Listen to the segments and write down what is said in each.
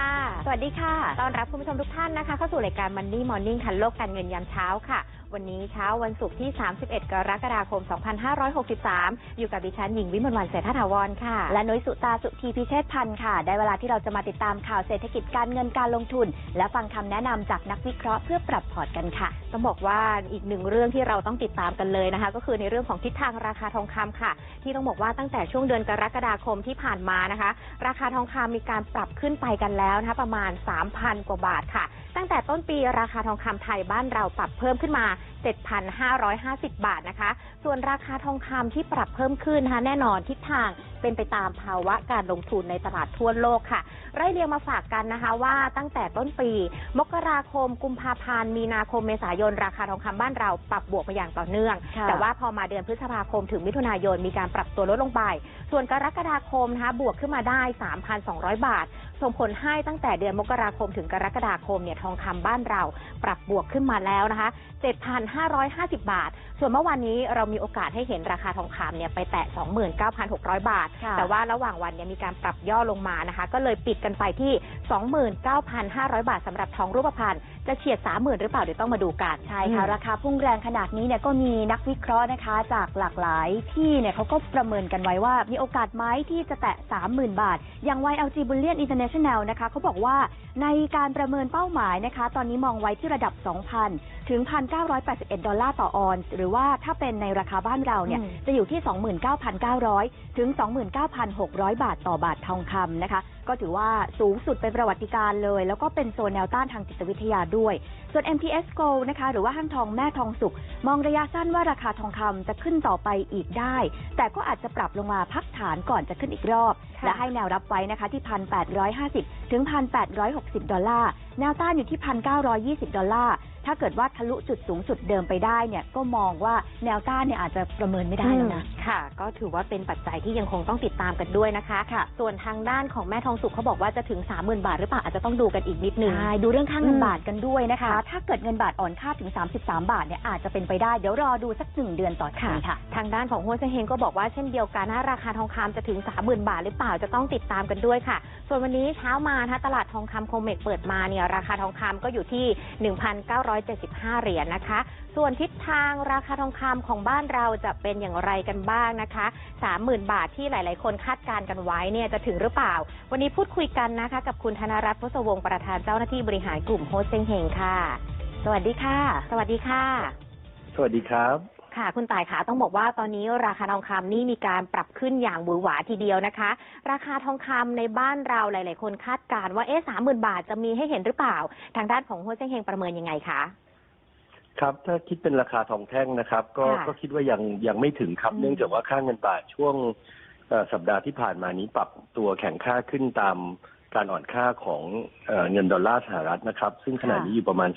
ค่ะ สวัสดีค่ะ ต้อนรับคุณผู้ชมทุกท่านนะคะ เข้าสู่รายการ Money Morning คันโลกการเงินยามเช้าค่ะ วันนี้เช้าวันศุกร์ที่ 31 กรกฎาคม 2563 อยู่กับดิฉันหญิงวิมลวันเศรษฐถาวรค่ะ และนุ้ยสุตาสุธีพิเชษพันธ์ค่ะ ได้เวลาที่เราจะมาติดตามข่าวเศรษฐกิจการเงินการลงทุน และฟังคำแนะนำจากนักวิเคราะห์เพื่อปรับพอร์ตกันค่ะ ต้องบอกว่าอีกหนึ่งเรื่องที่เราต้องติดตามกันเลยนะคะ ก็คือในเรื่องของทิศทางราคาทองคำค่ะ ที่ต้องบอกว่าตั้งแต่ช่วงเดือนกรกฎาคมที่ผ่านมานะคะ ราคาทองคำมีการปรับขึ้นไปกันแล้วนะคะประมาณ 3,000 กว่าบาทค่ะตั้งแต่ต้นปีราคาทองคำไทยบ้านเราปรับเพิ่มขึ้นมา 7,550 บาทนะคะ ส่วนราคาทองคำที่ปรับเพิ่มขึ้นนะคะแน่นอนทิศทาง เป็นไปตามภาวะการลงทุนในตลาดทั่วโลกค่ะไล่เรียงมาฝากกันนะคะว่าตั้งแต่ต้นปี มกราคม กุมภาพันธ์ มีนาคม เมษายน ราคาทองคำบ้านเราปรับบวกมาอย่างต่อเนื่องค่ะแต่ว่าพอมาเดือนพฤษภาคมถึงมิถุนายนมีการปรับตัวลดลงไป ส่วนกรกฎาคมนะคะบวกขึ้นมาได้ 3,200 บาท ส่งผลให้ตั้งแต่เดือนมกราคมถึงกรกฎาคมเนี่ยทองคำบ้านเราปรับบวกขึ้นมาแล้วนะคะ 7,550 บาท ส่วนเมื่อวานนี้เรามีโอกาสให้เห็นราคาทองคำเนี่ยไปแตะ 29,600 บาทค่ะแต่ว่าระหว่างวันเนี่ยมีการปรับย่อลงมานะคะ ก็เลยปิดกันไปที่ 29,500 บาทสำหรับทองรูปพรรณจะเฉียด30,000หรือเปล่าเดี๋ยวต้องมาดูกันใช่ค่ะอืมราคาพุ่งแรงขนาดนี้เนี่ยก็มีนักวิเคราะห์นะคะ จากหลากหลายที่เนี่ยเขาก็ประเมินกันไว้ว่า มีโอกาสไหมที่จะแตะ 30,000 บาท อย่าง YLG Bullion International นะคะเขาบอกว่าในการประเมินเป้าหมายนะคะ ตอนนี้มองไว้ที่ระดับ 2,000 ถึง 1,981 ดอลลาร์ต่อออนซ์หรือว่าถ้าเป็นในราคาบ้านเราเนี่ยอืมจะอยู่ที่ 29,900 ถึง 29,600 บาทต่อบาททองคำนะคะ ก็ถือว่าสูงสุดเป็นประวัติการเลย แล้วก็เป็นโซนแนวต้านทางจิตวิทยาด้วย ส่วน MTS Gold นะคะ หรือว่าห้างทองแม่ทองสุกมองระยะสั้นว่าราคาทองคำจะขึ้นต่อไปอีกได้ แต่ก็อาจจะปรับลงมาพักฐานก่อนจะขึ้นอีกรอบ ค่ะ และให้แนวรับไว้นะคะที่1,850ถึง1,860ดอลลาร์แนวต้านอยู่ที่1,920ดอลลาร์ถ้าเกิดว่าทะลุจุดสูงสุดเดิมไปได้เนี่ยก็มองว่าแนวต้านเนี่ยอาจจะประเมินไม่ได้แล้วนะค่ะ ก็ถือว่าเป็นปัจจัยที่ยังคงต้องติดตามกันด้วยนะคะค่ะ ส่วนทางด้านของแม่ทองสุขเขาบอกว่าจะถึง 30,000 บาทหรือเปล่าอาจจะต้องดูกันอีกนิดนึง ใช่ดูเรื่องค่าเงินอืมบาทกันด้วยนะคะค่ะถ้าเกิดเงินบาทอ่อนค่าถึง 33 บาทเนี่ยอาจจะเป็นไปได้เดี๋ยวรอดูสักหนึ่งเดือนต่อทีค่ะ ทางด้านของหัวเซเฮงก็บอกว่าเช่นเดียวกันนะราคาทองคำจะถึง 30,000 บาทหรือเปล่าจะต้องติดตามกันด้วยค่ะ ส่วนวันนี้เช้ามานะคะตลาดทองคำโคเมกเปิดมาเนี่ยราคาทองคำก็อยู่ที่ 1,975 เหรียญนะคะส่วนทิศทางราคาทองคำของบ้านเราจะเป็นอย่างไรกันบ้างนะคะ 30,000 บาทที่หลาย ๆ คนคาดการณ์กันไว้เนี่ยจะถึงหรือเปล่า วันนี้พูดคุยกันนะคะ กับคุณธนรัตน์พศวงศ์ประธานเจ้าหน้าที่บริหารกลุ่มโฮสเซงเฮงค่ะ สวัสดีค่ะ สวัสดีค่ะ สวัสดีครับค่ะ คุณต่ายค่ะต้องบอกว่าตอนนี้ราคาทองคำนี่มีการปรับขึ้นอย่างหวือหวาทีเดียวนะคะ ราคาทองคำในบ้านเราหลาย ๆ คนคาดการณ์ว่าเอ๊ะสามหมื่นบาทจะมีให้เห็นหรือเปล่า ทางด้านของโฮสเซงเฮงประเมินยังไงคะ ครับถ้าคิดเป็นราคาทองแท่งนะครับ ก็ค่ะ ก็คิดว่ายังยังไม่ถึงครับอืมเนื่องจากว่าค่าเงินบาทช่วงเอ่อสัปดาห์ที่ผ่านมานี้ปรับตัวแข็งค่าขึ้นตามการอ่อนค่าของเอ่อเงินดอลลาร์สหรัฐนะครับ ซึ่งขณะนี้อยู่ประมาณ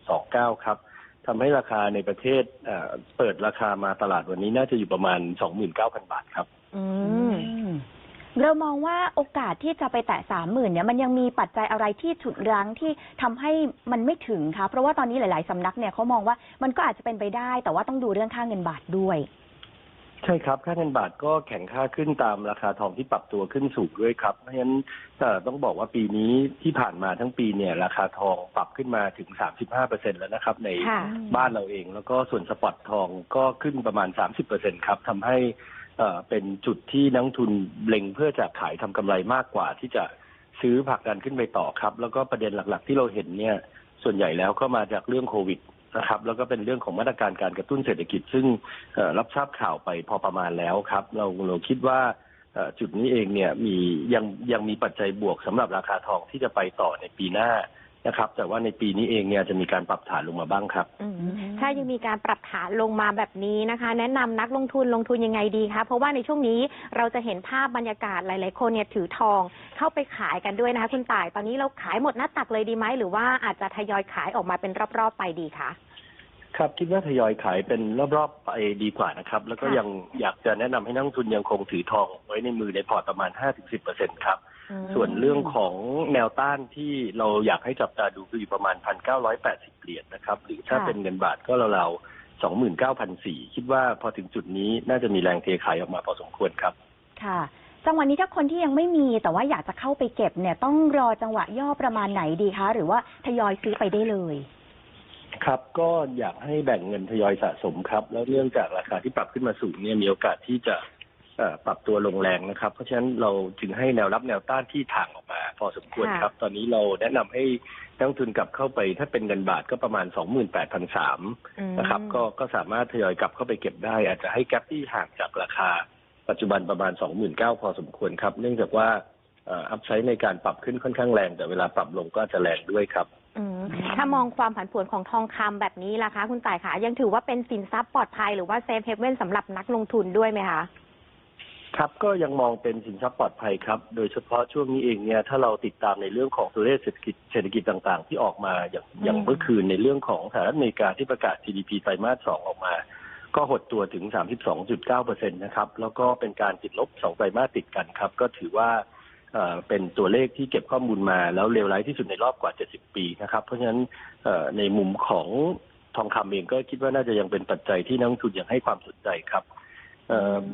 31.29 ครับทำให้ราคาในประเทศเอ่อเปิดราคามาตลาดวันนี้น่าจะอยู่ประมาณ 29,000 บาทครับ อืม เรามองว่าโอกาสที่จะไปแตะสามหมื่นเนี่ยมันยังมีปัจจัยอะไรที่ฉุดรั้งที่ทำให้มันไม่ถึงคะเพราะว่าตอนนี้หลาย ๆสำนักเนี่ยเขามองว่ามันก็อาจจะเป็นไปได้ แต่ว่าต้องดูเรื่องค่าเงินบาทด้วย ใช่ครับ ค่าเงินบาทก็แข็งค่าขึ้นตามราคาทองที่ปรับตัวขึ้นสูงด้วยครับ เพราะฉะนั้นเอ่อต้องบอกว่าปีนี้ที่ผ่านมาทั้งปีเนี่ยราคาทองปรับขึ้นมาถึง 35เปอร์เซ็นแล้วนะครับ ในค่ะ บ้านเราเอง แล้วก็ส่วนสปอตทองก็ขึ้นประมาณ 30เปอร์เซ็นครับทำให้ เอ่อเป็นจุดที่นักทุนเล็งเพื่อจะขายทำกำไรมากกว่า ที่จะซื้อผักดันขึ้นไปต่อครับ แล้วก็ประเด็นหลัก ๆ ที่เราเห็นเนี่ย ส่วนใหญ่แล้วก็มาจากเรื่องโควิดนะครับ แล้วก็เป็นเรื่องของมาตรการการกระตุ้นเศรษฐกิจ ซึ่งรับทราบข่าวไปพอประมาณแล้วครับ เราเราคิดว่าจุดนี้เองเนี่ยมียังยังมีปัจจัยบวกสำหรับราคาทองที่จะไปต่อในปีหน้า นะครับ แต่ว่าในปีนี้เองเนี่ยจะมีการปรับฐานลงมาบ้างครับ อืมถ้ายังมีการปรับฐานลงมาแบบนี้นะคะ แนะนำนักลงทุนลงทุนยังไงดีคะเพราะว่าในช่วงนี้เราจะเห็นภาพบรรยากาศหลาย ๆ คนเนี่ยถือทองเข้าไปขายกันด้วยนะคะ คุณต่าย ตอนนี้เราขายหมดหน้าตักเลยดีไหมหรือว่าอาจจะทยอยขายออกมาเป็นรอบ ๆ ไปดีคะ ครับคิดว่าทยอยขายเป็นรอบๆไปดีกว่านะครับ แล้วก็ค่ะ ยังอยากจะแนะนำให้นักลงทุนยังคงถือทองไว้ในมือในพอร์ตประมาณ 5-10%ครับอืม ส่วนเรื่องของแนวต้านที่เราอยากให้จับตาดูคืออยู่ประมาณ 1,980 เหรียญนะครับ หรือถ้าค่ะเป็นเงินบาทก็ราวๆ29,400คิดว่าพอถึงจุดนี้น่าจะมีแรงเทขายออกมาพอสมควรครับ ค่ะ จังหวะนี้ถ้าคนที่ยังไม่มีแต่ว่าอยากจะเข้าไปเก็บเนี่ยต้องรอจังหวะย่อประมาณไหนดีคะ หรือว่าทยอยซื้อไปได้เลยครับก็อยากให้แบ่งเงินทยอยสะสมครับ แล้วเนื่องจากราคาที่ปรับขึ้นมาสูงเนี่ยมีโอกาสที่จะเอ่อ ปรับตัวลงแรงนะครับ เพราะฉะนั้นเราจึงให้แนวรับแนวต้านที่ถ่างออกมา พอสมควรค่ะครับ ตอนนี้เราแนะนำให้นักลงทุนกลับเข้าไป ถ้าเป็นเงินบาทก็ประมาณ 28,300อืมนะครับ ก็ก็สามารถทยอยกลับเข้าไปเก็บได้ อาจจะให้แกลบที่ห่างจากราคา ปัจจุบันประมาณ 29,000 พอสมควรครับ เนื่องจากว่าอัพไซด์ในการปรับขึ้นค่อนข้างแรง แต่เวลาปรับลงก็จะแรงด้วยครับอืมถ้ามองความผันผวนของทองคำแบบนี้ล่ะคะ คุณต่ายคะยังถือว่าเป็นสินทรัพย์ปลอดภัยหรือว่าเซฟเฮเว่นสำหรับนักลงทุนด้วยไหมคะ ครับก็ยังมองเป็นสินทรัพย์ปลอดภัยครับ โดยเฉพาะช่วงนี้เองเนี่ยถ้าเราติดตามในเรื่องของตัวเลขเศรษฐกิจเศรษฐกิจต่างๆ ที่ออกมาอย่างอย่างเมื่อคืนในเรื่องของสหรัฐอเมริกาที่ประกาศ GDP ไตรมาสสองออกมา ก็หดตัวถึง 32.9เปอร์เซ็นตนะครับ แล้วก็เป็นการติดลบสองไตรมาสติดกันครับ ก็ถือว่าเอ่อเป็นตัวเลขที่เก็บข้อมูลมาแล้วเลวร้ายที่สุดในรอบกว่า 70 ปีนะครับ เพราะฉะนั้นเอ่อในมุมของทองคำเองก็คิดว่าน่าจะยังเป็นปัจจัยที่นักลงทุนยังให้ความสนใจครับเอ่อ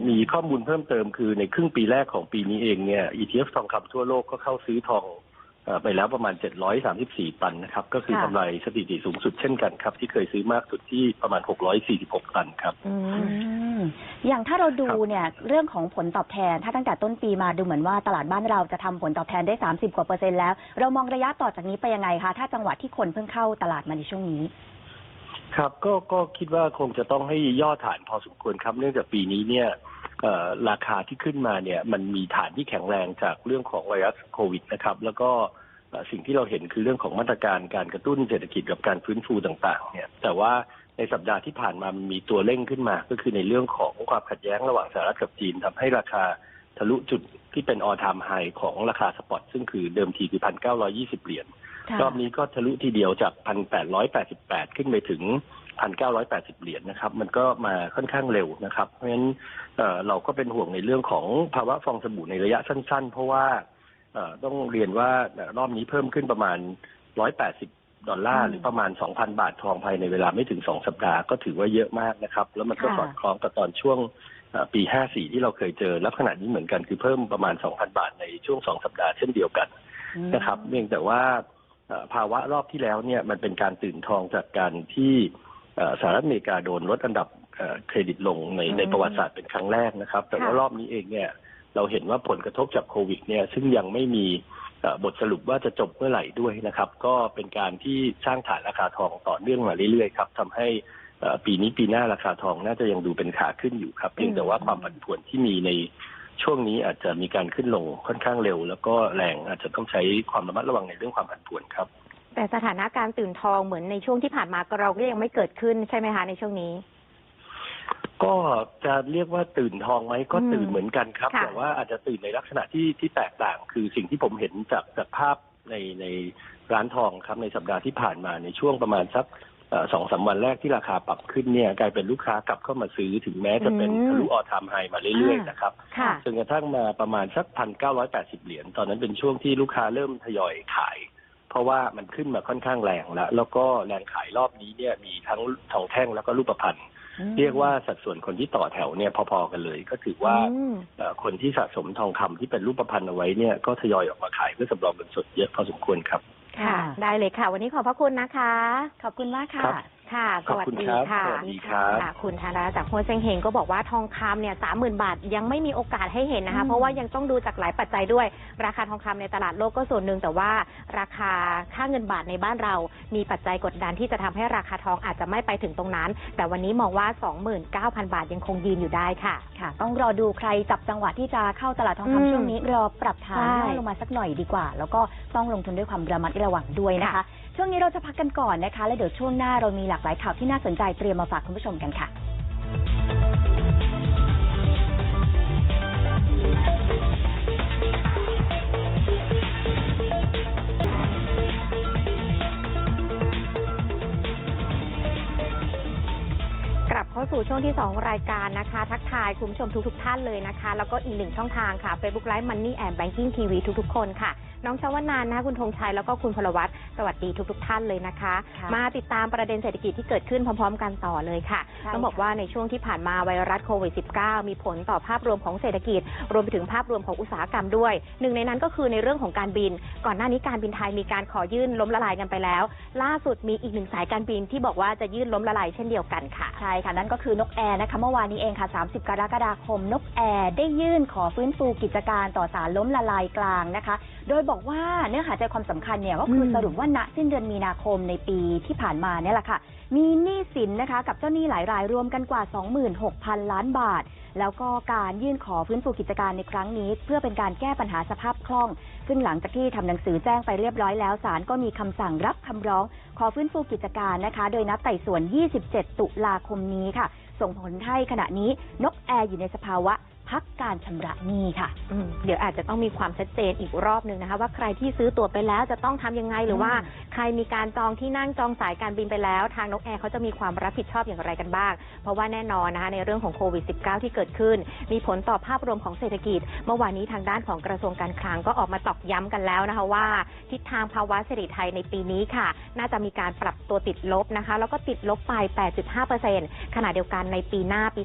มีข้อมูลเพิ่มเติมคือในครึ่งปีแรกของปีนี้เองเนี่ย ETF ทองคำทั่วโลกก็เข้าซื้อทองเอ่อไปแล้วประมาณ 734 ตันนะครับ ก็คือค่ะกำไรสถิติสูงสุดเช่นกันครับ ที่เคยซื้อมากสุดที่ประมาณ 646 ตันครับอือืมมอย่างถ้าเราดูครับเนี่ยเรื่องของผลตอบแทน ถ้าตั้งแต่ต้นปีมาดูเหมือนว่าตลาดบ้านเราจะทำผลตอบแทนได้ 30 กว่าเปอร์เซ็นต์แล้ว เรามองระยะต่อจากนี้ไปยังไงคะ ถ้าจังหวะที่คนเพิ่งเข้าตลาดมาในช่วงนี้ ครับก็ก็คิดว่าคงจะต้องให้ย่อฐานพอสมควรครับ เนื่องจากปีนี้เนี่ยเอ่อราคาที่ขึ้นมาเนี่ยมันมีฐานที่แข็งแรงจากเรื่องของไวรัสโควิดนะครับ แล้วก็เอ่อสิ่งที่เราเห็นคือเรื่องของมาตรการการกระตุ้นเศรษฐกิจกับการฟื้นฟูต่างๆ เนี่ย แต่ว่าในสัปดาห์ที่ผ่านมามันมีตัวเร่งขึ้นมา ก็คือในเรื่องของความขัดแย้งระหว่างสหรัฐกับจีนทำให้ราคาทะลุจุดที่เป็นออทามไฮของราคาสปอตซึ่งคือเดิมทีคือพันเก้าร้อยี่สิบเหรียญ รอบนี้ก็ทะลุทีเดียวจาก1,888ขึ้นไปถึง1,980เหรียญนะครับ มันก็มาค่อนข้างเร็วนะครับ เพราะฉะนั้นเอ่อเราก็เป็นห่วงในเรื่องของภาวะฟองสบู่ในระยะสั้น ๆ เพราะว่าเอ่อต้องเรียนว่าเอ่อรอบนี้เพิ่มขึ้นประมาณ180ดอลลาร์อืมหรือประมาณ 2,000 บาททองภายในเวลาไม่ถึง 2 สัปดาห์ก็ถือว่าเยอะมากนะครับ แล้วมันก็ค่ะสอดคล้องกับตอนช่วงเอ่อปี 54 ที่เราเคยเจอลักษณะนี้เหมือนกันคือเพิ่มประมาณ 2,000 บาทในช่วง 2 สัปดาห์เช่นเดียวกันอืมนะครับเพียงแต่ว่าเอ่อ ภาวะรอบที่แล้วเนี่ยมันเป็นการตื่นทองจากการที่เอ่อสหรัฐอเมริกาโดนลดอันดับเอ่อเครดิตลงในอืมในประวัติศาสตร์เป็นครั้งแรกนะครับ แต่ว่าค่ะรอบนี้เองเนี่ยเราเห็นว่าผลกระทบจากโควิดเนี่ยซึ่งยังไม่มีเอ่อบทสรุปว่าจะจบเมื่อไหร่ด้วยนะครับ ก็เป็นการที่สร้างฐานราคาทองต่อเนื่องมาเรื่อยๆครับทำให้เอ่อปีนี้ปีหน้าราคาทองน่าจะยังดูเป็นขาขึ้นอยู่ครับเพียงแต่ว่าความผันผวนที่มีใน ช่วงนี้อาจจะมีการขึ้นลงค่อนข้างเร็ว แล้วก็แรงอาจจะต้องใช้ความระมัดระวังในเรื่องความผันผวนครับ แต่สถานะการตื่นทองเหมือนในช่วงที่ผ่านมาก็เราก็ยังไม่เกิดขึ้นใช่ไหมคะในช่วงนี้ ก็จะเรียกว่าตื่นทองไหมก็อืมตื่นเหมือนกันครับค่ะแต่ว่าอาจจะตื่นในลักษณะที่ที่แตกต่าง คือสิ่งที่ผมเห็นจากจากภาพในในร้านทองครับในสัปดาห์ที่ผ่านมาในช่วงประมาณสักเอ่อ สองสามวันแรกที่ราคาปรับขึ้นเนี่ยกลายเป็นลูกค้ากลับเข้ามาซื้อถึงแม้จะเป็นอืมทะลุออทามไฮมาเรื่อยอ่าๆนะครับค่ะจนกระทั่งมาประมาณสักพันเก้าร้อยแปดสิบเหรียญตอนนั้นเป็นช่วงที่ลูกค้าเริ่มทยอยขาย เพราะว่ามันขึ้นมาค่อนข้างแรงแล้ว แล้วก็แรงขายรอบนี้เนี่ยมีทั้งทองแท่งแล้วก็รูปพรรณอืมเรียกว่าสัดส่วนคนที่ต่อแถวเนี่ยพอๆกันเลย ก็ถือว่าอืมเอ่อคนที่สะสมทองคำที่เป็นรูปพรรณเอาไว้เนี่ยก็ทยอยออกมาขายเพื่อสำรองเงินสดเยอะพอสมควรครับ ค่ะ ได้เลยค่ะ วันนี้ขอบพระคุณนะคะ ขอบคุณมากค่ะ ครับค่ะสขอบวัสคุณดีครับค่ะสวัสดีครับค่ะ คุณธาราจากโฮเซงเฮงก็บอกว่าทองคำเนี่ยสามหมื่นบาทยังไม่มีโอกาสให้เห็นนะคะ อืม เพราะว่ายังต้องดูจากหลายปัจจัยด้วย ราคาทองคำในตลาดโลกก็ส่วนหนึ่งแต่ว่าราคาค่าเงินบาทในบ้านเรา มีปัจจัยกดดันที่จะทำให้ราคาทองอาจจะไม่ไปถึงตรงนั้น แต่วันนี้มองว่า 29,000 บาทยังคงยืนอยู่ได้ค่ะ ค่ะ ต้องรอดูใครจับจังหวะที่จะเข้าตลาดทองอืมคำช่วงนี้รอปรับฐานใช่ย่อลงมาสักหน่อยดีกว่า แล้วก็ต้องลงทุนด้วยความระมัดระวังด้วยนะคะค่ะ ช่วงนี้เราจะพักกันก่อนนะคะ แล้วเดี๋ยวช่วงหน้าเรามีหลากหลายข่าวที่น่าสนใจเตรียมมาฝากคุณผู้ชมกันค่ะกลับเข้าสู่ช่วงที่ 2 รายการนะคะ ทักทายคุณผู้ชมทุกๆท่านเลยนะคะ แล้วก็อีกหนึ่งช่องทางค่ะ Facebook Live Money and Banking TV ทุกๆ คนค่ะ น้องชวนานนะคะคุณธงชัยแล้วก็คุณพลวัตสวัสดีทุกๆทท่านเลยนะคะค่ะมาติดตามประเด็นเศรษฐกิจที่เกิดขึ้นพร้อม ๆ กันต่อเลยค่ะใช่ต้องบอกค่ะว่าในช่วงที่ผ่านมาไวรัสโควิด -19 มีผลต่อภาพรวมของเศรษฐกิจ รวมไปถึงภาพรวมของอุตสาหกรรมด้วย หนึ่งในนั้นก็คือในเรื่องของการบิน ก่อนหน้านี้การบินไทยมีการขอยื่นล้มละลายกันไปแล้ว ล่าสุดมีอีกหนึ่งสายการบินที่บอกว่าจะยื่นล้มละลายเช่นเดียวกันค่ะใช่ค่ะนั่นก็คือนกแอร์นะคะเมื่อวานนี้เองค่ะ 30 กรกฎาคมนกแอร์ได้ยื่นขอฟื้นฟูกิจการต่อศาลล้มละลายกลางนะคะ โดยบอกว่าเนื้อหาใจความสำคัญเนี่ยก็คืออม สรุปว่าณสิ้นเดือนมีนาคมในปีที่ผ่านมาเนี่ยแหละค่ะ มีหนี้สินนะคะ กับเจ้าหนี้หลายรายรวมกันกว่า 26,000 ล้านบาท แล้วก็การยื่นขอฟื้นฟูกิจการในครั้งนี้ เพื่อเป็นการแก้ปัญหาสภาพคล่อง ซึ่งหลังจากที่ทำหนังสือแจ้งไปเรียบร้อยแล้วศาลก็มีคำสั่งรับคำร้อง ขอฟื้นฟูกิจการนะคะ โดยนัดไต่สวน 27 ตุลาคมนี้ค่ะ ส่งผลให้ขณะนี้นกแอร์อยู่ในสภาวะ พักการชำระหนี้ค่ะ อืมเดี๋ยวอาจจะต้องมีความชัดเจนอีกรอบหนึ่งนะคะ ว่าใครที่ซื้อตั๋วไปแล้วจะต้องทำยังไงหรือว่าอืมใครมีการจองที่นั่งจองสายการบินไปแล้ว ทางนกแอร์เขาจะมีความรับผิดชอบอย่างไรกันบ้าง เพราะว่าแน่นอนนะคะในเรื่องของโควิด -19 ที่เกิดขึ้น มีผลต่อภาพรวมของเศรษฐกิจ เมื่อวานนี้ทางด้านของกระทรวงการคลังก็ออกมาตอกย้ำกันแล้วนะคะว่า ทิศทางภาวะเศรษฐกิจไทยในปีนี้ค่ะ น่าจะมีการปรับตัวติดลบนะคะ แล้วก็ติดลบไป 8.5%ขณะเดียวกันในปีหน้าปี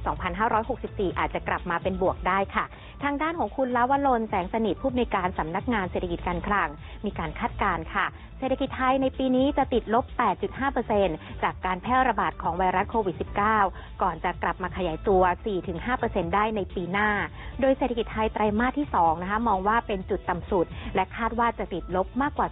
2564 อาจจะกลับมาเป็นบวกได้ค่ะ ทางด้านของคุณลาวลนแสงสนิทผู้อำนวยการสำนักงานเศรษฐกิจการคลัง มีการคาดการณ์ค่ะเศรษฐกิจไทยในปีนี้จะติดลบ 8.5%จากการแพร่ระบาดของไวรัสโควิด -19 ก่อนจะกลับมาขยายตัว 4-5%ได้ในปีหน้า โดยเศรษฐกิจไทยไตรมาสที่2นะคะมองว่าเป็นจุดต่ำสุด และคาดว่าจะติดลบมากกว่า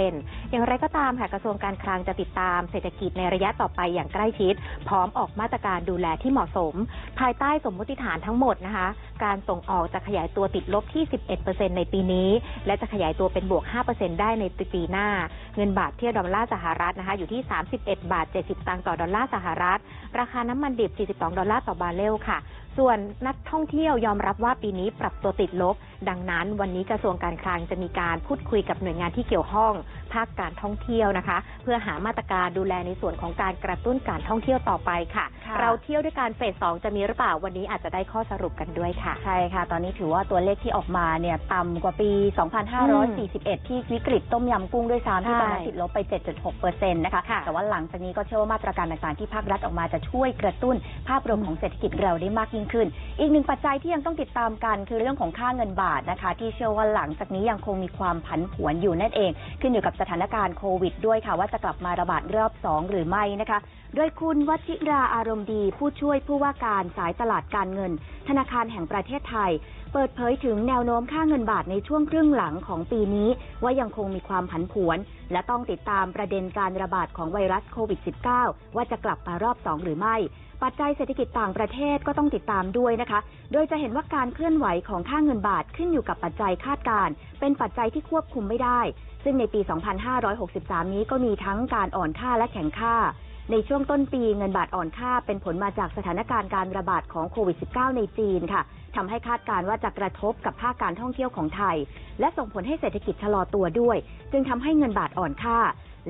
10%อย่างไรก็ตามค่ะกระทรวงการคลังจะติดตามเศรษฐกิจในระยะต่อไปอย่างใกล้ชิด พร้อมออกมาตรการดูแลที่เหมาะสม ภายใต้สมมติฐานทั้งหมดนะคะ การส่งออกจะขยายตัวติดลบที่ 11%ในปีนี้ และจะขยายตัวเป็นบวก 5%ได้ในปีหน้าเงินบาทเทียบดอลลาร์สหรัฐนะคะอยู่ที่ 31 บาท 70 ตังค์ต่อดอลลาร์สหรัฐ ราคาน้ำมันดิบ 42 ดอลลาร์ต่อบาร์เรลค่ะ ส่วนนักท่องเที่ยวยอมรับว่าปีนี้ปรับตัวติดลบ ดังนั้นวันนี้กระทรวงการคลังจะมีการพูดคุยกับหน่วยงานที่เกี่ยวข้อง ภาคการท่องเที่ยวนะคะ เพื่อหามาตรการดูแลในส่วนของการกระตุ้นการท่องเที่ยวต่อไปค่ะ ค่ะเราเที่ยวด้วยการเฟสสองจะมีหรือเปล่าวันนี้อาจจะได้ข้อสรุปกันด้วยค่ะ ใช่ค่ะ ตอนนี้ถือว่าตัวเลขที่ออกมาเนี่ยต่ำกว่าปี 2541 ที่วิกฤตต้มยำกุ้งด้วยซ้ำที่ตอนนั้นใช่ติดลบไป 7.6%นะคะ ค่ะ แต่ว่าหลังจากนี้ก็เชื่อว่ามาตรการต่างๆที่ภาครัฐออกมาจะช่วยกระตุ้นภาพรวมของเศรษฐกิจเราได้มากยิ่งขึ้น อีกหนึ่งปัจจัยที่ยังต้องติดตามกันคือเรื่องของค่าเงินบาทนะคะ ที่เชื่อว่าหลังจากนี้ยังคงมีความผันผวนอยู่นั่นเอง ขึ้นอยู่กับสถานการณ์โควิดด้วยค่ะว่าจะกลับมาระบาดรอบ2หรือไม่นะคะ โดยคุณวชิราอารมณ์ดี ผู้ช่วยผู้ว่าการสายตลาดการเงิน ธนาคารแห่งประเทศไทย เปิดเผยถึงแนวโน้มค่าเงินบาทในช่วงครึ่งหลังของปีนี้ ว่ายังคงมีความผันผวน และต้องติดตามประเด็นการระบาดของไวรัสโควิด -19 ว่าจะกลับมารอบ2หรือไม่ปัจจัยเศรษฐกิจต่างประเทศก็ต้องติดตามด้วยนะคะ โดยจะเห็นว่าการเคลื่อนไหวของค่าเงินบาทขึ้นอยู่กับปัจจัยคาดการ เป็นปัจจัยที่ควบคุมไม่ได้ ซึ่งในปี 2563 นี้ก็มีทั้งการอ่อนค่าและแข็งค่า ในช่วงต้นปีเงินบาทอ่อนค่าเป็นผลมาจากสถานการณ์การระบาดของโควิด -19 ในจีนค่ะทำให้คาดการณ์ว่าจะกระทบกับภาคการท่องเที่ยวของไทย และส่งผลให้เศรษฐกิจชะลอตัวด้วย จึงทำให้เงินบาทอ่อนค่า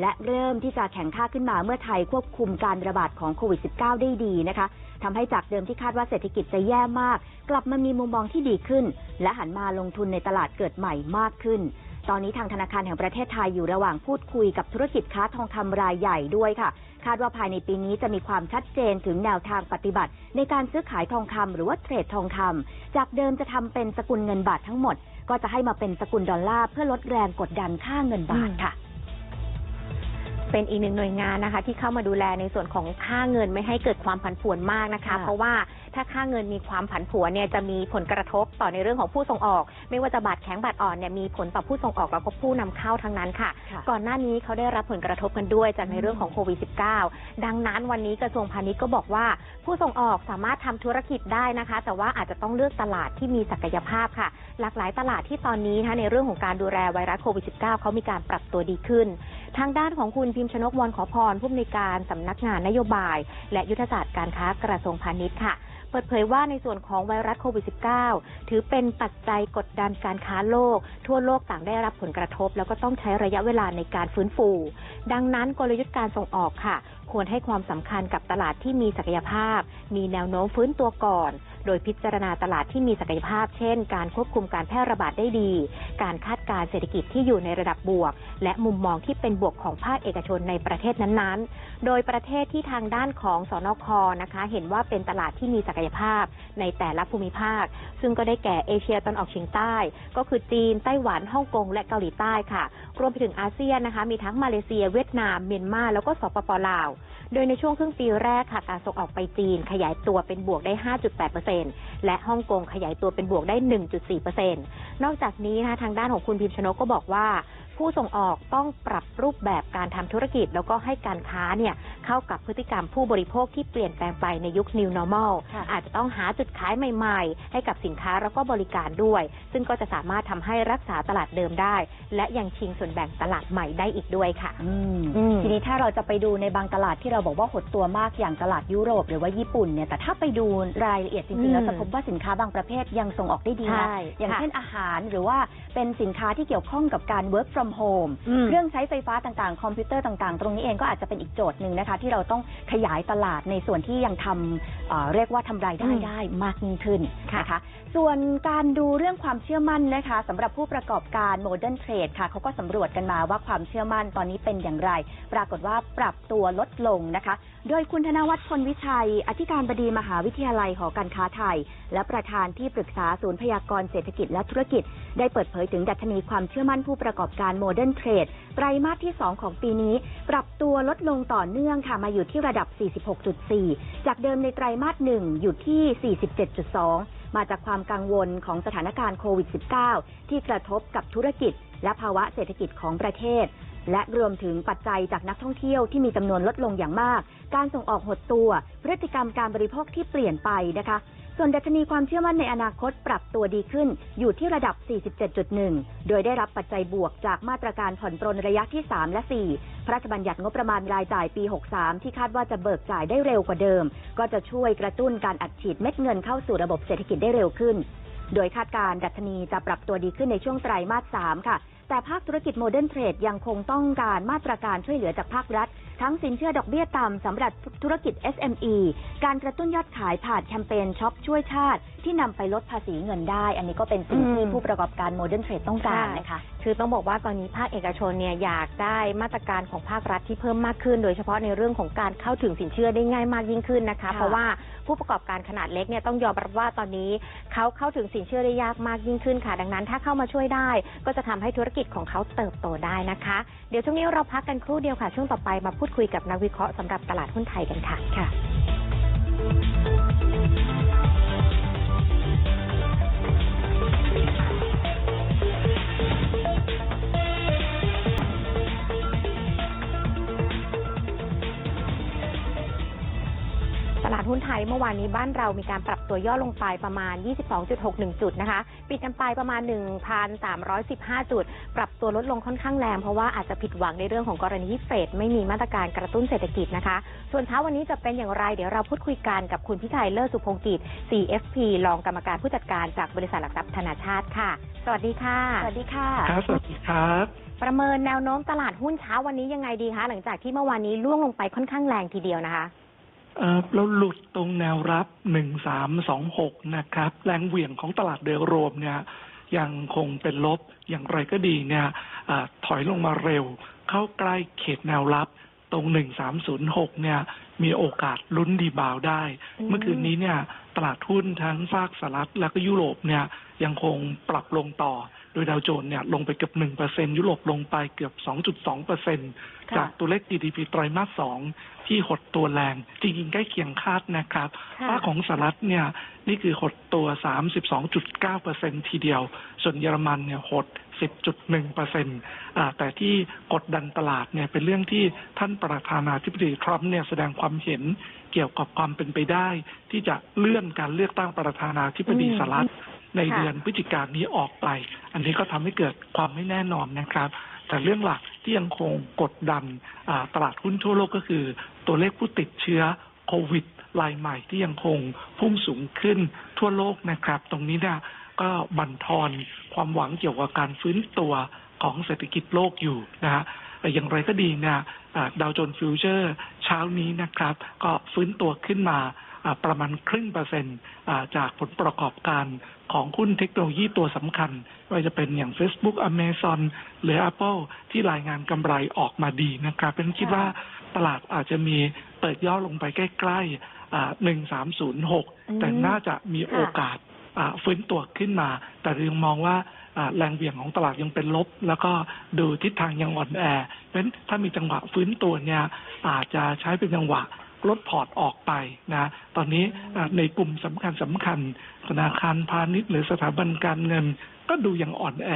และเริ่มที่จะแข็งค่าขึ้นมาเมื่อไทยควบคุมการระบาดของโควิด -19 ได้ดีนะคะทำให้จากเดิมที่คาดว่าเศรษฐกิจจะแย่มาก กลับมามีมุมมองที่ดีขึ้น และหันมาลงทุนในตลาดเกิดใหม่มากขึ้นตอนนี้ทางธนาคารแห่งประเทศไทยอยู่ระหว่างพูดคุยกับธุรกิจค้าทองคำรายใหญ่ด้วยค่ะ คาดว่าภายในปีนี้จะมีความชัดเจนถึงแนวทางปฏิบัติ ในการซื้อขายทองคำหรือว่าเทรดทองคำจากเดิมจะทำเป็นสกุลเงินบาททั้งหมด ก็จะให้มาเป็นสกุลดอลลาร์เพื่อลดแรงกดดันค่าเงินบาทค่ะเป็นอีกหนึ่งหน่วยงานนะคะ ที่เข้ามาดูแลในส่วนของค่าเงินไม่ให้เกิดความผันผวนมากนะคะค่ะเพราะว่า ถ้าค่าเงินมีความผันผวนเนี่ยจะมีผลกระทบต่อในเรื่องของผู้ส่งออก ไม่ว่าจะบาทแข็งบาทอ่อนเนี่ยมีผลต่อผู้ส่งออกแล้วก็ผู้นำเข้าทั้งนั้นค่ะค่ะ ก่อนหน้านี้เขาได้รับผลกระทบกันด้วยจากในเรื่องของโควิด -19 ดังนั้นวันนี้กระทรวงพาณิชย์ก็บอกว่า ผู้ส่งออกสามารถทำธุรกิจได้นะคะ แต่ว่าอาจจะต้องเลือกตลาดที่มีศักยภาพค่ะ หลากหลายตลาดที่ตอนนี้นะคะในเรื่องของการดูแลไวรัสโควิด -19 เขามีการปรับตัวดีขึ้น ทางด้านของคุณพิมพ์ชนกวอนขอพรผู้อำนวยการสำนักงานนโยบาย และยุทธศาสตร์การค้ากระทรวงพาณิชย์ค่ะเปิดเผยว่าในส่วนของไวรัสโควิด -19 ถือเป็นปัจจัยกดดันการค้าโลก ทั่วโลกต่างได้รับผลกระทบ แล้วก็ต้องใช้ระยะเวลาในการฟื้นฟู ดังนั้นกลยุทธ์การส่งออกค่ะ ควรให้ความสำคัญกับตลาดที่มีศักยภาพ มีแนวโน้มฟื้นตัวก่อน โดยพิจารณาตลาดที่มีศักยภาพ เช่น การควบคุมการแพร่ระบาดได้ดี การคาดการณ์เศรษฐกิจที่อยู่ในระดับบวก และมุมมองที่เป็นบวกของภาคเอกชนในประเทศนั้นๆ โดยประเทศที่ทางด้านของสนคนะคะ เห็นว่าเป็นตลาดที่มีศักยภาพในแต่ละภูมิภาค ซึ่งก็ได้แก่เอเชียตะวันออกเฉียงใต้ ก็คือจีน ไต้หวัน ฮ่องกง และเกาหลีใต้ค่ะ รวมไปถึงอาเซียนนะคะ มีทั้งมาเลเซีย เวียดนาม เมียนมา แล้วก็สปปลาว โดยในช่วงครึ่งปีแรกค่ะ การส่งออกไปจีนขยายตัวเป็นบวกได้ 5.8%และฮ่องกงขยายตัวเป็นบวกได้ 1.4%นอกจากนี้นะคะทางด้านของคุณพิมพ์ชนกก็บอกว่า ผู้ส่งออกต้องปรับรูปแบบการทำธุรกิจ แล้วก็ให้การค้าเนี่ยเข้ากับพฤติกรรมผู้บริโภคที่เปลี่ยนแปลงไปในยุค New Normal ค่ะอาจจะต้องหาจุดขายใหม่ ๆ ให้กับสินค้าแล้วก็บริการด้วย ซึ่งก็จะสามารถทำให้รักษาตลาดเดิมได้ และยังชิงส่วนแบ่งตลาดใหม่ได้อีกด้วยค่ะ อืมอืมทีนี้ถ้าเราจะไปดูในบางตลาดที่เราบอกว่าหดตัวมากอย่างตลาดยุโรปหรือว่าญี่ปุ่นเนี่ยแต่ถ้าไปดูรายละเอียดจริงๆเราจะพบว่าสินค้าบางประเภทยังส่งออกได้ดีนะใช่อย่างค่ะ เช่นอาหารหรือว่าเป็นสินค้าที่เกี่ยวข้องกับการ work from home อืมเครื่องใช้ไฟฟ้าต่างๆ คอมพิวเตอร์ต่างๆ ตรงนี้เองก็อาจจะเป็นอีกโจทย์หนึ่งนะคะ ที่เราต้องขยายตลาดในส่วนที่ยังทำเอ่อเรียกว่าทำรายได้อืมได้มากยิ่งขึ้นค่ะนะคะ ส่วนการดูเรื่องความเชื่อมั่นนะคะสำหรับผู้ประกอบการโมเดิร์นเทรดค่ะเขาก็สำรวจกันมาว่าความเชื่อมั่นตอนนี้เป็นอย่างไร ปรากฏว่าปรับตัวลดลงนะคะ โดยคุณธนวัฒน์พลวิชัย อธิการบดีมหาวิทยาลัยหอการค้าไทย และประธานที่ปรึกษาศูนย์พยากรณ์เศรษฐกิจและธุรกิจ ได้เปิดเผยถึงดัชนีความเชื่อมั่นผู้ประกอบการโมเดิร์นเทรดไตรมาสที่ 2 ของปีนี้ ปรับตัวลดลงต่อเนื่องค่ะมาอยู่ที่ระดับ 46.4 จากเดิมในไตรมาส 1 อยู่ที่ 47.2 มาจากความกังวลของสถานการณ์โควิด -19 ที่กระทบกับธุรกิจและภาวะเศรษฐกิจของประเทศ และรวมถึงปัจจัยจากนักท่องเที่ยวที่มีจำนวนลดลงอย่างมาก การส่งออกหดตัว พฤติกรรมการบริโภคที่เปลี่ยนไปนะคะ ส่วนดัชนีความเชื่อมั่นในอนาคตปรับตัวดีขึ้น อยู่ที่ระดับ 47.1 โดยได้รับปัจจัยบวกจากมาตรการผ่อนปรนระยะที่ 3 และ 4 พระราชบัญญัติงบประมาณรายจ่ายปี 63 ที่คาดว่าจะเบิกจ่ายได้เร็วกว่าเดิม ก็จะช่วยกระตุ้นการอัดฉีดเม็ดเงินเข้าสู่ระบบเศรษฐกิจได้เร็วขึ้น โดยคาดการณ์ดัชนีจะปรับตัวดีขึ้นในช่วงไตรมาส 3 ค่ะ แต่ภาคธุรกิจโมเดิร์นเทรดยังคงต้องการมาตรการช่วยเหลือจากภาครัฐ ทั้งสินเชื่อดอกเบี้ยต่ำสำหรับธุรกิจ SME การกระตุ้นยอดขายผ่านแคมเปญช็อปช่วยชาติ ที่นำไปลดภาษีเงินได้ อันนี้ก็เป็นสิ่งที่อืมผู้ประกอบการโมเดิร์นเทรดต้องการนะคะคือต้องบอกว่าตอนนี้ภาคเอกชนเนี่ยอยากได้มาตรการของภาครัฐที่เพิ่มมากขึ้น โดยเฉพาะในเรื่องของการเข้าถึงสินเชื่อได้ง่ายมากยิ่งขึ้นนะคะค่ะเพราะว่า ผู้ประกอบการขนาดเล็กเนี่ยต้องยอมรับว่าตอนนี้เขาเข้าถึงสินเชื่อได้ยากมากยิ่งขึ้นค่ะ ดังนั้นถ้าเข้ามาช่วยได้ ก็จะทำให้ธุรกิจของเขาเติบโตได้นะคะ เดี๋ยวช่วงนี้เราพักกันครู่เดียวค่ะ ช่วงต่อไปมาพูดคุยกับนักวิเคราะห์สำหรับตลาดหุ้นไทยกันค่ะค่ะ ยเมื่อวานนี้บ้านเรามีการปรับตัวย่อลงไปประมาณ 22.61 จุดนะคะ ปิดกันไปประมาณ 1,315 จุด ปรับตัวลดลงค่อนข้างแรง เพราะว่าอาจจะผิดหวังในเรื่องของกรณีที่เฟดไม่มีมาตรการกระตุ้นเศรษฐกิจนะคะ ส่วนเช้าวันนี้จะเป็นอย่างไร เดี๋ยวเราพูดคุยกันกับคุณพิชัยเลิศสุพงกิจ CFP รองกรรมการผู้จัดการจากบริษัทหลักทรัพย์ธนาชาติค่ะ สวัสดีค่ะ สวัสดีค่ะ ครับ สวัสดีครับ ประเมินแนวโน้มตลาดหุ้นเช้าวันนี้ยังไงดีคะ หลังจากที่เมื่อวานนี้ล่วงลงไปค่อนข้างแรงทีเดียวนะคะ เอ่อเราหลุดตรงแนวรับหนึ่งสามสองหกนะครับ แรงเหวี่ยงของตลาดโดยรวมเนี่ยยังคงเป็นลบอย่างไรก็ดีเนี่ยอาถอยลงมาเร็ว เข้าใกล้เขตแนวรับตรงหนึ่งสามศูนย์หกเนี่ย มีโอกาสลุ้นดีบาวได้อืมเมื่อคืนนี้เนี่ย ตลาดหุ้นทั้งภาคสหรัฐและก็ยุโรปเนี่ยยังคงปรับลงต่อโดยดาวโจนส์เนี่ยลงไปเกือบหนึ่งเปอร์เซ็นยุโรปลงไปเกือบสองจุดสองเปอร์เซ็นค่ะจากตัวเลข GDP ไตรมาสสองที่หดตัวแรง จริงๆ ใกล้เคียงคาดนะครับค่ะภาคของสหรัฐเนี่ยนี่คือหดตัว 32.9เปอร์เซ็นทีเดียว ส่วนเยอรมันเนี่ยหด 10.1เปอร์เซ็นแต่ที่กดดันตลาดเนี่ยเป็นเรื่องที่ท่านประธานาธิบดีทรัมป์เนี่ยแสดงความเห็นเกี่ยวกับความเป็นไปได้ ที่จะเลื่อนการเลือกตั้งประธานาธิบดีอืมสหรัฐ ในเดือนพฤศจิกายนนี้ออกไป อันนี้ก็ทำให้เกิดความไม่แน่นอนนะครับ แต่เรื่องหลักที่ยังคงกดดันตลาดหุ้นทั่วโลกก็คือ ตัวเลขผู้ติดเชื้อโควิดรายใหม่ที่ยังคงพุ่งสูงขึ้นทั่วโลกนะครับ ตรงนี้เนี่ยก็บั่นทอนความหวังเกี่ยวกับการฟื้นตัวของเศรษฐกิจโลกอยู่นะฮะแต่อย่างไรก็ดีเนี่ยดาวโจนส์ฟิวเจอร์เช้านี้นะครับ ก็ฟื้นตัวขึ้นมาประมาณครึ่งเปอร์เซ็นต์จากผลประกอบการ ของหุ้นเทคโนโลยีตัวสำคัญไม่ว่าจะเป็นอย่าง Facebook Amazon หรือ Apple ที่รายงานกำไรออกมาดีนะครับเป็นคิดว่าตลาดอาจจะมีเปิดย่อลงไปใกล้ๆหนึ่งสามศูนย์หกอืมแต่น่าจะมีโอกาสอ่าฟื้นตัวขึ้นมา แต่ยังมองว่าอ่าแรงเหวี่ยงของตลาดยังเป็นลบ แล้วก็ดูทิศทางยังอ่อนแอ เพราะฉะนั้นถ้ามีจังหวะฟื้นตัวเนี่ยอาจจะใช้เป็นจังหวะ ลดพอร์ตออกไปนะตอนนี้ในกลุ่มสำคัญสำคัญธนาคารพาณิชย์หรือสถาบันการเงิน ก็ดูยังอ่อนแอ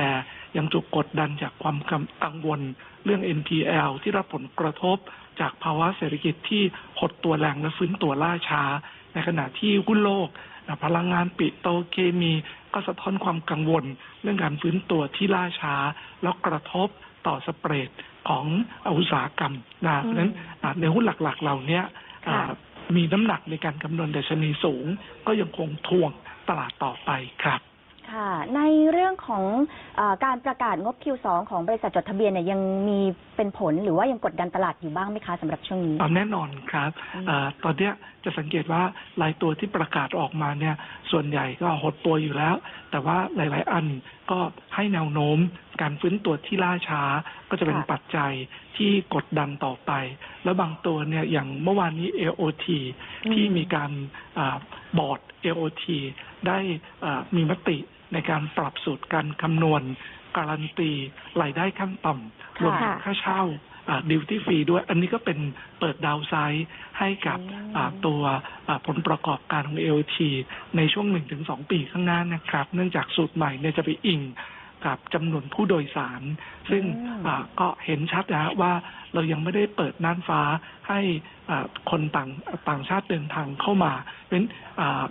ยังถูกกดดันจากความกังวลเรื่อง NPL ที่รับผลกระทบจากภาวะเศรษฐกิจที่หดตัวแรงและฟื้นตัวล่าช้า ในขณะที่หุ้นโลกพลังงานปิโตรเคมีก็สะท้อนความกังวล เรื่องการฟื้นตัวที่ล่าช้า แล้วกระทบต่อสเปรดของอุตสาหกรรมนะเพราะฉะนั้นในหุ้นหลักๆ เหล่านี้ มีน้ำหนักในการคำนวณดัชนีสูง ก็ยังคงทวงตลาดต่อไปครับ ในเรื่องของเออการประกาศงบ Q2 ของบริษัทจดทะเบียนเนี่ยยังมีเป็นผลหรือว่ายังกดดันตลาดอยู่บ้างไหมคะสำหรับช่วงนี้เอาแน่นอนครับอืมเออตอนเนี้ยจะสังเกตว่ารายตัวที่ประกาศออกมาเนี่ย ส่วนใหญ่ก็หดตัวอยู่แล้ว แต่ว่าหลาย ๆ อันก็ให้แนวโน้มการฟื้นตัวที่ล่าช้าก็จะเป็นค่ะ ปัจจัยที่กดดันต่อไป แล้วบางตัวเนี่ยอย่างเมื่อวานนี้ AOT ที่มีการอาบอร์ด AOT ได้อ่ามีมติ ในการปรับสูตรการคำนวณ การันตีรายได้ขั้นต่ำรวมถึงค่าเช่าดิวตี้ฟรีด้วยอันนี้ก็เป็นเปิดดาวไซด์ให้กับอืมอ่าตัวอ่าผลประกอบการของ AOT ในช่วง 1-2 ปีข้างหน้านะครับ เนื่องจากสูตรใหม่เนี่ยจะไปอิงกับจำนวนผู้โดยสาร ซึ่งอืมอ่าก็เห็นชัดนะฮะว่าเรายังไม่ได้เปิดน่านฟ้าให้อ่าคนต่างต่างชาติเดินทางเข้ามาเพราะฉะนั้นอ่า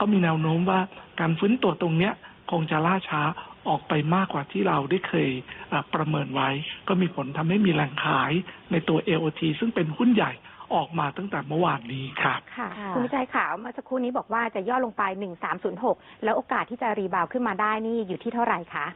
ก็มีแนวโน้มว่าการฟื้นตัวตรงเนี้ย คงจะล่าช้าออกไปมากกว่าที่เราได้เคยอ่าประเมินไว้ ก็มีผลทำให้มีแรงขายในตัว AOT ซึ่งเป็นหุ้นใหญ่ออกมาตั้งแต่เมื่อวานนี้ครับค่ะค่ะคุณวิจัยข่าวเมื่อสักครู่นี้บอกว่าจะย่อลงไป 1306 แล้วโอกาสที่จะรีบาวด์ขึ้นมาได้นี่อยู่ที่เท่าไหร่คะ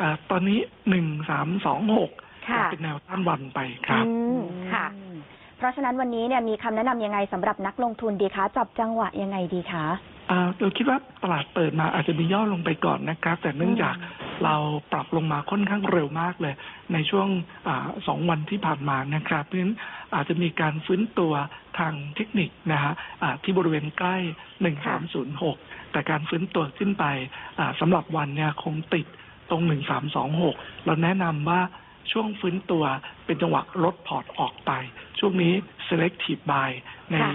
อ่าตอนนี้หนึ่งสามสองหกค่ะเป็นแนวต้านวันไปครับอืมค่ะอืม เพราะฉะนั้นวันนี้เนี่ยมีคำแนะนำยังไงสำหรับนักลงทุนดีคะ จับจังหวะยังไงดีคะ อ่าเราคิดว่าตลาดเปิดมาอาจจะมีย่อลงไปก่อนนะครับ แต่เนื่องจากเราปรับลงมาค่อนข้างเร็วมากเลย ในช่วงอาสองวันที่ผ่านมานะครับเพราะฉะนั้นอาจจะมีการฟื้นตัวทางเทคนิคนะฮะอ่าที่บริเวณใกล้ 1306 แต่การฟื้นตัวขึ้นไปอ่าสำหรับวันเนี่ยคงติดตรง 1326 เราแนะนำว่า ช่วงฟื้นตัวเป็นจังหวะลดพอร์ตออกไป ช่วงนี้ selective buy ในค่ะ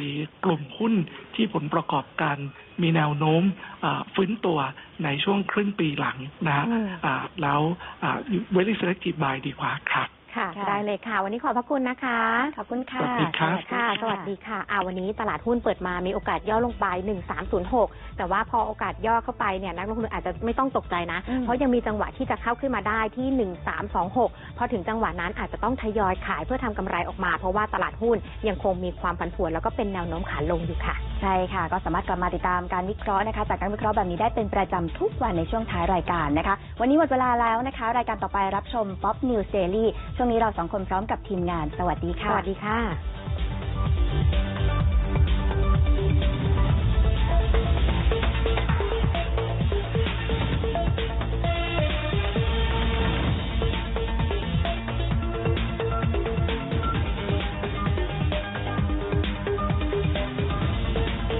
กลุ่มหุ้นที่ผลประกอบการมีแนวโน้มอ่าฟื้นตัวในช่วงครึ่งปีหลังนะฮะอืมอ่าแล้วอ่า very selective buy ดีกว่าครับ ค่ะ ค่ะ ได้เลยค่ะ วันนี้ขอบพระคุณนะคะ ขอบคุณค่ะ สวัสดีครับ ค่ะ สวัสดีค่ะอ่าวันนี้ตลาดหุ้นเปิดมามีโอกาสย่อลงไป 1306 แต่ว่าพอโอกาสย่อเข้าไปเนี่ยนักลงทุนอาจจะไม่ต้องตกใจนะ อืม เพราะยังมีจังหวะที่จะเข้าขึ้นมาได้ที่ 1326 พอถึงจังหวะนั้นอาจจะต้องทยอยขายเพื่อทำกำไรออกมา เพราะว่าตลาดหุ้นยังคงมีความผันผวนแล้วก็เป็นแนวโน้มขาลงอยู่ค่ะ ใช่ค่ะ ก็สามารถกลับมาติดตามการวิเคราะห์นะคะ จากการวิเคราะห์แบบนี้ได้เป็นประจำทุกวันในช่วงท้ายรายการนะคะ วันนี้หมดเวลาแล้วนะคะ รายการต่อไปรับชม Pop News Daily ช่วงช่วงนี้เราสองคนพร้อมกับทีมงาน สวัสดีค่ะ สวัสดีค่ะ